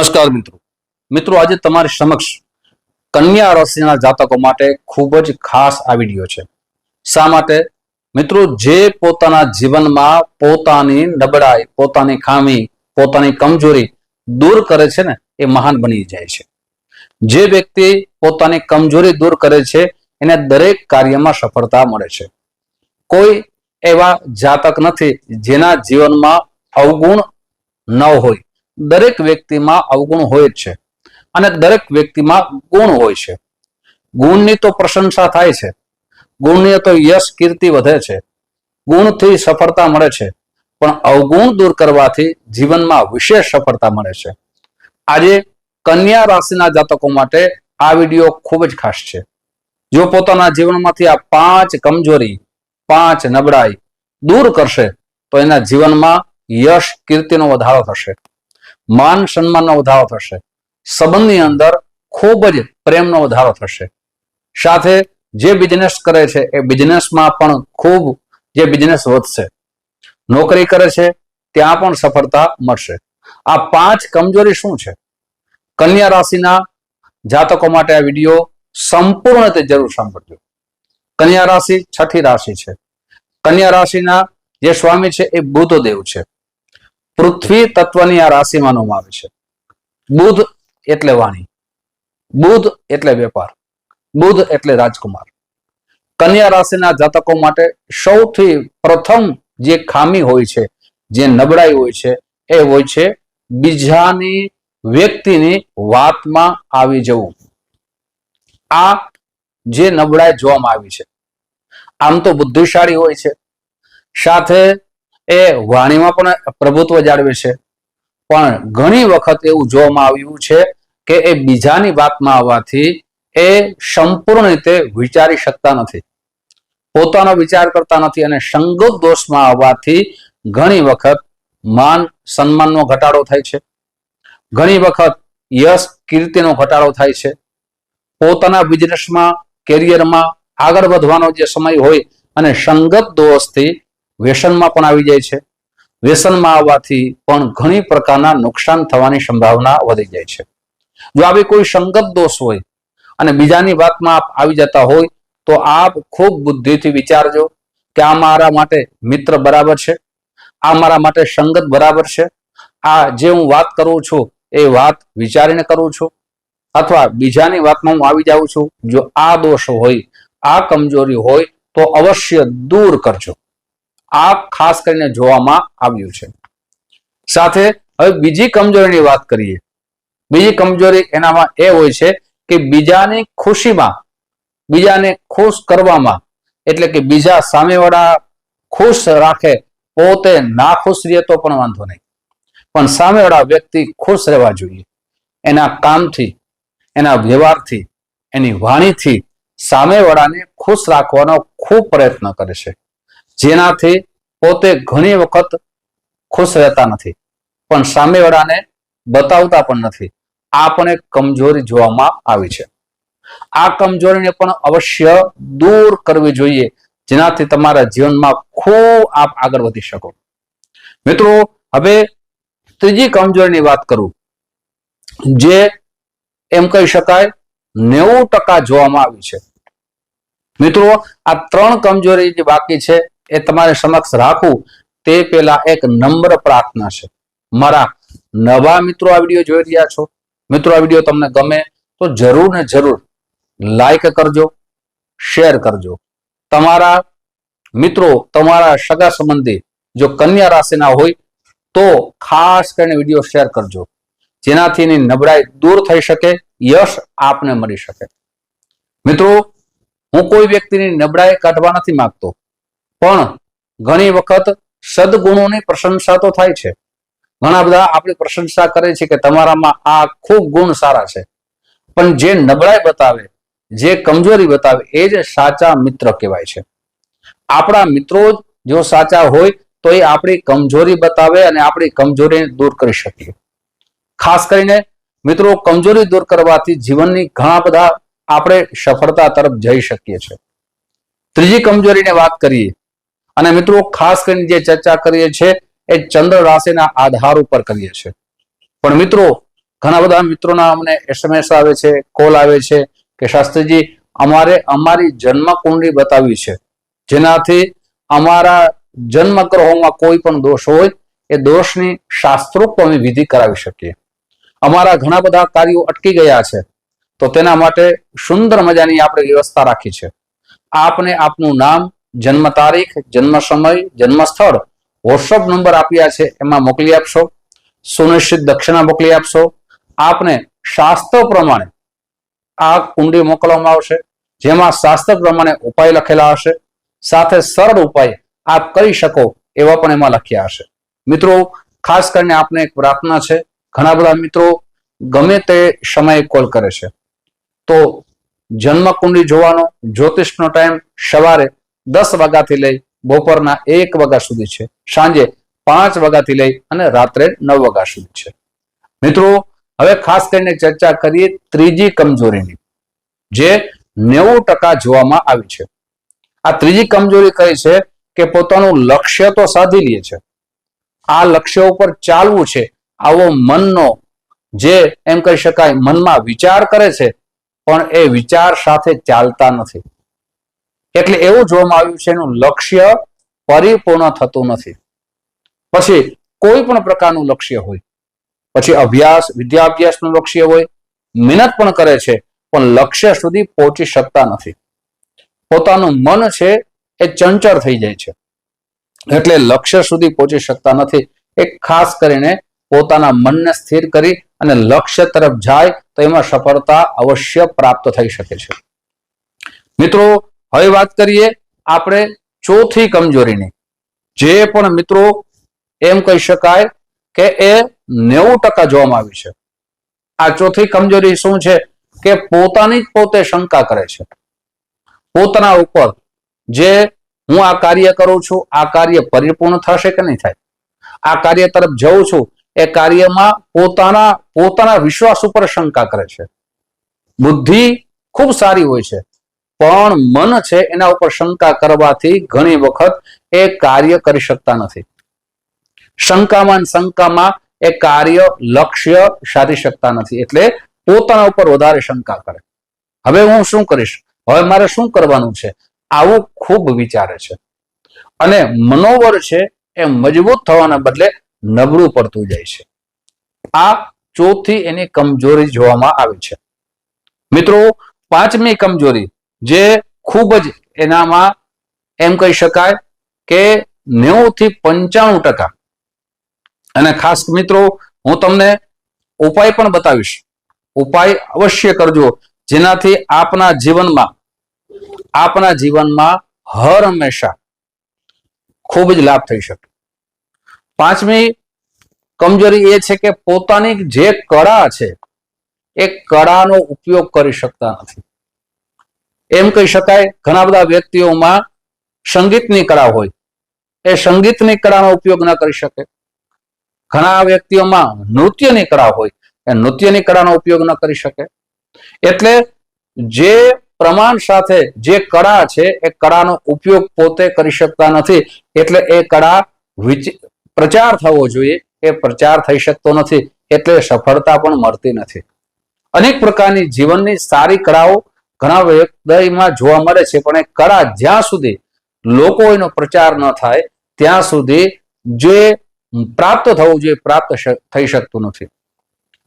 નમસ્કાર મિત્રો. મિત્રો, આજે તમારી સમક્ષ કન્યા રાશિના જાતકો માટે ખૂબ જ ખાસ આ વીડિયો છે. શા માટે? મિત્રો, જે પોતાના જીવનમાં પોતાની નબળાઈ, પોતાની ખામી, પોતાની કમજોરી દૂર કરે છે ને, એ મહાન બની જાય છે. જે વ્યક્તિ પોતાની કમજોરી દૂર કરે છે, એને દરેક કાર્યમાં સફળતા મળે છે. કોઈ એવા જાતક નથી જેના જીવનમાં અવગુણ ન હોય. દરેક વ્યક્તિમાં અવગુણ હોય જ છે અને દરેક વ્યક્તિમાં ગુણ હોય છે. ગુણની તો પ્રશંસા થાય છે. ગુણની તો યશ, કીર્તિ વધે છે. ગુણથી સફળતા મળે છે. પણ અવગુણ દૂર કરવાથી જીવનમાં વિશેષ સફળતા મળે છે. આજે કન્યા રાશિના જાતકો માટે આ વીડિયો ખૂબ જ ખાસ છે. જો પોતાના જીવનમાંથી આ પાંચ કમજોરી, પાંચ નબળાઈ દૂર કરશે, તો એના જીવનમાં યશ, કીર્તિનો વધારો થશે. માન સન્માનનો વધારો થશે. સંબંધની અંદર ખૂબ જ પ્રેમનો વધારો થશે. સાથે જે બિઝનેસ કરે છે, એ બિઝનેસમાં પણ ખૂબ જે બિઝનેસ વધશે. નોકરી કરે છે, ત્યાં પણ સફળતા મળશે. આ પાંચ કમજોરી શું છે? કન્યા રાશિના જાતકો માટે આ વીડિયો સંપૂર્ણ રીતે જરૂર સાંભળજો. કન્યા રાશિ છઠ્ઠી રાશિ છે. કન્યા રાશિના જે સ્વામી છે, એ બુદ્ધદેવ છે. પૃથ્વી તત્વની આ રાશિ માનવામાં આવે છે. બુધ એટલે વાણી. બુધ એટલે વેપાર. બુધ એટલે રાજકુમાર. કન્યા રાશિના જાતકો માટે સૌથી પ્રથમ જે ખામી હોય છે, જે નબળાઈ હોય છે, એ હોય છે બીજાની વ્યક્તિની વાતમાં આવી જવું. આ જે નબળાઈ જોવામાં આવી છે. આમ તો બુદ્ધિશાળી હોય છે. સાથે એ વાણીમાં પણ પ્રભુત્વ જાળવે છે. પણ ઘણી વખત એવું જોવામાં આવ્યું છે કે એ બીજાની વાતમાં આવવાથી એ સંપૂર્ણ રીતે વિચારી શકતા નથી. પોતાનો વિચાર કરતા નથી અને સંગત દોષમાં આવવાથી ઘણી વખત માન સન્માનનો ઘટાડો થાય છે. ઘણી વખત યશ કીર્તિનો ઘટાડો થાય છે. પોતાના બિઝનેસમાં કેરિયરમાં આગળ વધવાનો જે સમય હોય અને સંગત દોષથી વ્યસનમાં પણ આવી જાય છે. વ્યસનમાં આવવાથી પણ ઘણી પ્રકારના નુકસાન થવાની સંભાવના વધી જાય છે. જો આવી કોઈ સંગત દોષ હોય અને બીજાની વાતમાં આપ આવી જતા હોય તો આપ ખૂબ બુદ્ધિથી વિચારજો કે આ મારા માટે મિત્ર બરાબર છે. આ મારા માટે સંગત બરાબર છે. આ જે હું વાત કરું છું એ વાત વિચારીને કરું છું. અથવા બીજાની વાતમાં હું આવી જાઉં છું. જો આ દોષ હોય, આ કમજોરી હોય તો અવશ્ય દૂર કરજો. આ ખાસ કરીને જોવામાં આવ્યું છે. સાથે હવે બીજી કમજોરીની વાત કરીએ. બીજી કમજોરી એનામાં એ હોય છે કે બીજાની ખુશીમાં, બીજાને ખુશ કરવામાં, એટલે કે બીજા સામેવાળા ખુશ રાખે, પોતે ના ખુશ રહે તો પણ વાંધો નહીં. પણ સામેવાળા વ્યક્તિ ખુશ રહેવા જોઈએ. એના કામથી, એના વ્યવહારથી, એની વાણીથી સામેવાળાને ખુશ રાખવાનો ખૂબ પ્રયત્ન કરે છે. જેનાથી પોતે ઘણી વખત ખુશ રહેતા નથી. પણ સામેવાળાને બતાવતા પણ નથી. આ પણ એક કમજોરી જોવામાં આવી છે. આ કમજોરીને પણ અવશ્ય દૂર કરવી જોઈએ, જેનાથી તમારા જીવનમાં ખૂબ આપ આગળ વધી શકો. મિત્રો, હવે ત્રીજી કમજોરીની વાત કરું, જે એમ કહી શકાય નેવું ટકા જોવામાં આવી છે. મિત્રો, આ ત્રણ કમજોરી જે બાકી છે. એ તમારે સમક્ષ રાખવું તે પેલા એક નમ્ર પ્રાર્થના છે. મારા નવા મિત્રો આ વીડિયો જોઈ રહ્યા છો, મિત્રો આ વીડિયો તમને ગમે તો જરૂર ને જરૂર લાઈક કરજો શેર કરજો. તમારા મિત્રો, તમારા સગા સંબંધી જો કન્યા રાશિના હોય તો ખાસ કરીને વીડિયો શેર કરજો. જેનાથી એની નબળાઈ દૂર થઈ શકે, યશ આપને મળી શકે. મિત્રો, હું કોઈ વ્યક્તિની નબળાઈ કાઢવા નથી માંગતો. પણ ઘણી વખત સદગુણોની પ્રશંસા તો થાય છે. ઘણા બધા આપણી પ્રશંસા કરે છે કે તમારામાં આ ખૂબ ગુણ સારા છે. પણ જે નબળાઈ બતાવે, જે કમજોરી બતાવે, એ જ સાચા મિત્ર કહેવાય છે. આપણા મિત્રો જો સાચા હોય, તો એ આપણી કમજોરી બતાવે અને આપણી કમજોરીને દૂર કરી શકીએ ખાસ કરીને મિત્રો, કમજોરી દૂર કરવાથી જીવનની ઘણા બધા આપણે સફળતા તરફ જઈ શકીએ છીએ. ત્રીજી કમજોરીને વાત કરીએ અને મિત્રો, ખાસ કરીને જે ચર્ચા કરીએ છીએ એ ચંદ્ર રાશિના આધાર ઉપર કરીએ છીએ. પણ મિત્રો, ઘણા બધા મિત્રોના અમને એસએમએસ આવે છે કોલ આવે છે, કે શાસ્ત્રીજી, અમારે અમારી જન્મ કુંડળી બતાવી છે. જેનાથી અમારા જન્મ ગ્રહોમાં કોઈ પણ દોષ હોય, એ દોષની શાસ્ત્રોક્ત અમે વિધિ કરાવી શકીએ. અમારા ઘણા બધા કાર્યો અટકી ગયા છે. તો તેના માટે સુંદર મજાની આપણે વ્યવસ્થા રાખી છે. આપને આપનું નામ જન્મ તારીખ, જન્મ સમય જન્મ સ્થળ વોટ્સઅપ નંબર આપ્યા છે, એમાં મોકલી આપશો. સુનિશ્ચિત દક્ષિણા મોકલી આપશો. આપને શાસ્ત્ર પ્રમાણે આ કુંડી મોકલવામાં આવશે, જેમાં શાસ્ત્ર પ્રમાણે ઉપાય લખેલા હશે. સાથે સરળ ઉપાય આપ કરી શકો એવા પણ એમાં લખ્યા હશે. મિત્રો, ખાસ કરીને આપને એક પ્રાર્થના છે. ઘણા બધા મિત્રો ગમે તે સમયે કોલ કરે છે. તો જન્મ કુંડી જોવાનો, જ્યોતિષનો ટાઈમ સવારે દસ વાગ્યાથી લઈ બપોરના એક વાગ્યા સુધી છે. સાંજે પાંચ વાગ્યાથી લઈ અને રાત્રે નવ વાગ્યા સુધી છે. મિત્રો, હવે ખાસ કરીને ચર્ચા કરીએ ત્રીજી કમજોરીની, જે નેવું ટકા જોવામાં આવી છે. આ ત્રીજી કમજોરી કઈ છે કે પોતાનું લક્ષ્ય તો સાધી લે છે. આ લક્ષ્ય ઉપર ચાલવું છે. આવો મનનો, જે એમ કહી શકાય, મનમાં વિચાર કરે છે, પણ એ વિચાર સાથે ચાલતા નથી. એટલે એવું જોવામાં આવ્યું છે, એનું લક્ષ્ય પરિપૂર્ણ થતું નથી. પછી કોઈ પણ પ્રકારનું લક્ષ્ય હોય, પછી અભ્યાસ, વિદ્યાભ્યાસનું લક્ષ્ય હોય, મહેનત પણ કરે છે, પણ લક્ષ્ય સુધી પહોંચી શકતા નથી. પોતાનું મન છે, એ ચંચળ થઈ જાય છે. એટલે લક્ષ્ય સુધી પહોંચી શકતા નથી. એ ખાસ કરીને પોતાના મનને સ્થિર કરી અને લક્ષ્ય તરફ જાય, તો એમાં સફળતા અવશ્ય પ્રાપ્ત થઈ શકે છે. મિત્રો હવે વાત કરીએ આપણે ચોથી કમજોરીની. જે પણ મિત્રો એમ કહી શકાય કે એ નેવું ટકા જોવામાં આવી છે. આ ચોથી કમજોરી શું છે? કે પોતાની જ પોતે શંકા કરે છે. પોતાના ઉપર જે હું આ કાર્ય કરું છું, આ કાર્ય પરિપૂર્ણ થશે કે નહીં થાય? આ કાર્ય તરફ જઉં છું, એ કાર્યમાં પોતાના પોતાના વિશ્વાસ ઉપર શંકા કરે છે. બુદ્ધિ ખૂબ સારી હોય છે. પણ મન છે એના ઉપર શંકા કરવાથી ઘણી વખત એ કાર્ય કરી શકતા નથી. શંકામાં શંકામાં એ કાર્ય લક્ષ્ય સાધી શકતા નથી. એટલે પોતાના ઉપર વધારે શંકા કરે. હવે હું શું કરીશ? હવે મારે શું કરવાનું છે? આવું ખૂબ વિચારે છે. અને મનોવર છે એ મજબૂત થવાના બદલે નબળું પડતું જાય છે. આ ચોથી એની કમજોરી જોવામાં આવે છે. મિત્રો, પાંચમી કમજોરી જે ખૂબ જ એનામાં એમ કહી શકાય કે નેવું થી પંચાણું ટકા. અને ખાસ મિત્રો, હું તમને ઉપાય પણ બતાવીશ. ઉપાય અવશ્ય કરજો, જેનાથી આપના જીવનમાં આપના જીવનમાં હર હંમેશા ખૂબ જ લાભ થઈ શકે. પાંચમી કમજોરી એ છે કે પોતાની જે કળા છે, એ કળાનો ઉપયોગ કરી શકતા નથી. એમ કહી શકાય, ઘણા બધા વ્યક્તિઓમાં સંગીતની કળા હોય. એ સંગીતની કળાનો ઉપયોગ ન કરી શકે. ઘણા વ્યક્તિઓમાં નૃત્યની કળા હોય, એ નૃત્યની કળાનો ઉપયોગ ન કરી શકે. એટલે જે પ્રમાણ સાથે જે કળા છે, એ કળાનો ઉપયોગ પોતે કરી શકતા નથી. એટલે એ કળા પ્રચાર થવો જોઈએ. એ પ્રચાર થઈ શકતો નથી. એટલે સફળતા પણ મળતી નથી. અનેક પ્રકારની જીવનની સારી કળાઓ ઘણા વ્યક્તિમાં જોવા મળે છે, પણ એ કળા જ્યાં સુધી લોકો એનો પ્રચાર ન થાય, ત્યાં સુધી જે પ્રાપ્ત થવું જોઈએ પ્રાપ્ત થઈ શકતું નથી.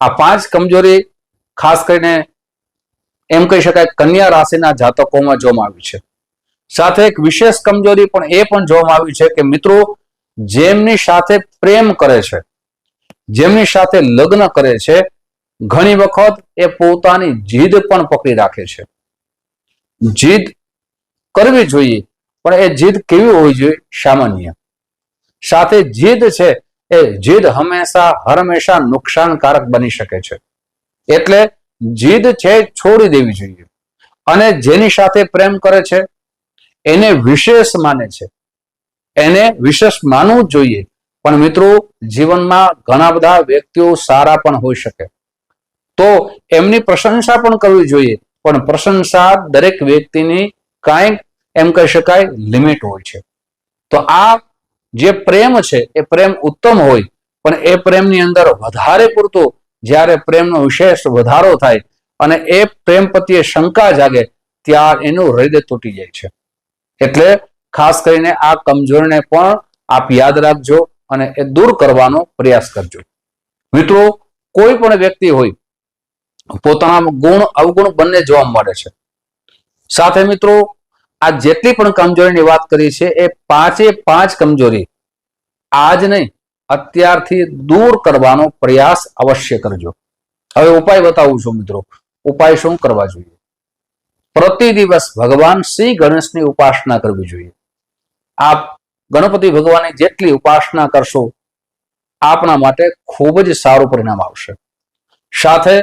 આ પાંચ કમજોરી ખાસ કરીને એમ કહી શકાય કન્યા રાશિના જાતકોમાં જોવામાં આવી છે. સાથે એક વિશેષ કમજોરી પણ એ પણ જોવામાં આવી છે કે મિત્રો જેમની સાથે પ્રેમ કરે છે, જેમની સાથે લગ્ન કરે છે, ઘણી વખત એ પોતાની જીદ પણ પકડી રાખે છે. જીદ કરવી જોઈએ, પણ એ જીદ કેવી હોવી જોઈએ? સામાન્ય. સાથે જીદ છે, એ જીદ હંમેશા હંમેશા નુકસાનકારક બની શકે છે. એટલે જીદ છે છોડી દેવી જોઈએ. અને જેની સાથે પ્રેમ કરે છે, એને વિશેષ માને છે. એને વિશેષ માનવું જ જોઈએ. પણ મિત્રો, જીવનમાં ઘણા બધા વ્યક્તિઓ સારા પણ હોઈ શકે. તો એમની પ્રશંસા પણ કરવી જોઈએ. પણ પ્રશંસા દરેક વ્યક્તિની કાંઈક એમ કહી શકાય લિમિટ હોય છે. તો આ જે પ્રેમ છે, એ પ્રેમ ઉત્તમ હોય, પણ એ પ્રેમની અંદર વધારે પૂરતો જ્યારે પ્રેમનો વિશેષ વધારો થાય અને એ પ્રેમ પ્રત્યે શંકા જાગે ત્યાર એનું હૃદય તૂટી જાય છે. એટલે ખાસ કરીને આ કમજોરીને પણ આપ યાદ રાખજો અને એ દૂર કરવાનો પ્રયાસ કરજો. મિત્રો, કોઈ પણ વ્યક્તિ હોય પોતાના ગુણ, અવગુણ બંને જોવા મળે છે. સાથે મિત્રો, આ જેટલી પણ કમજોરીની વાત કરી છે, એ પાંચે પાંચ કમજોરી આજ નહીં, અત્યારથી દૂર કરવાનો પ્રયાસ અવશ્ય કરજો. હવે ઉપાય બતાવું છું મિત્રો. ઉપાય શું કરવા જોઈએ? પ્રતિ દિવસ ભગવાન શ્રી ગણેશની ઉપાસના કરવી જોઈએ. આપ ગણપતિ ભગવાનની જેટલી ઉપાસના કરશો, આપના માટે ખૂબ જ સારું પરિણામ આવશે. સાથે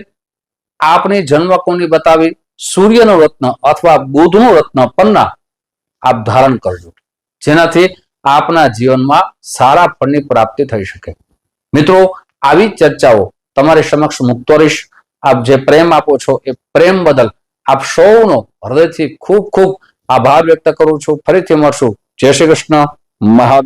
આપની જન્મકુંડલી બતાવી? સૂર્યનું રત્ન અથવા બુધનું રત્ન પન્ના? આપ ધારણ કરજો. જેનાથી આપના જીવનમાં સારા ફળની પ્રાપ્તિ થઈ શકે. મિત્રો, આવી ચર્ચાઓ તમારી સમક્ષ મૂકતો રહીશ. આપ જે પ્રેમ આપો છો એ પ્રેમ બદલ આપ સૌનો હૃદયથી ખૂબ ખૂબ આભાર વ્યક્ત કરું છું. ફરીથી મળશું. જય શ્રી કૃષ્ણ. મહાદેવ.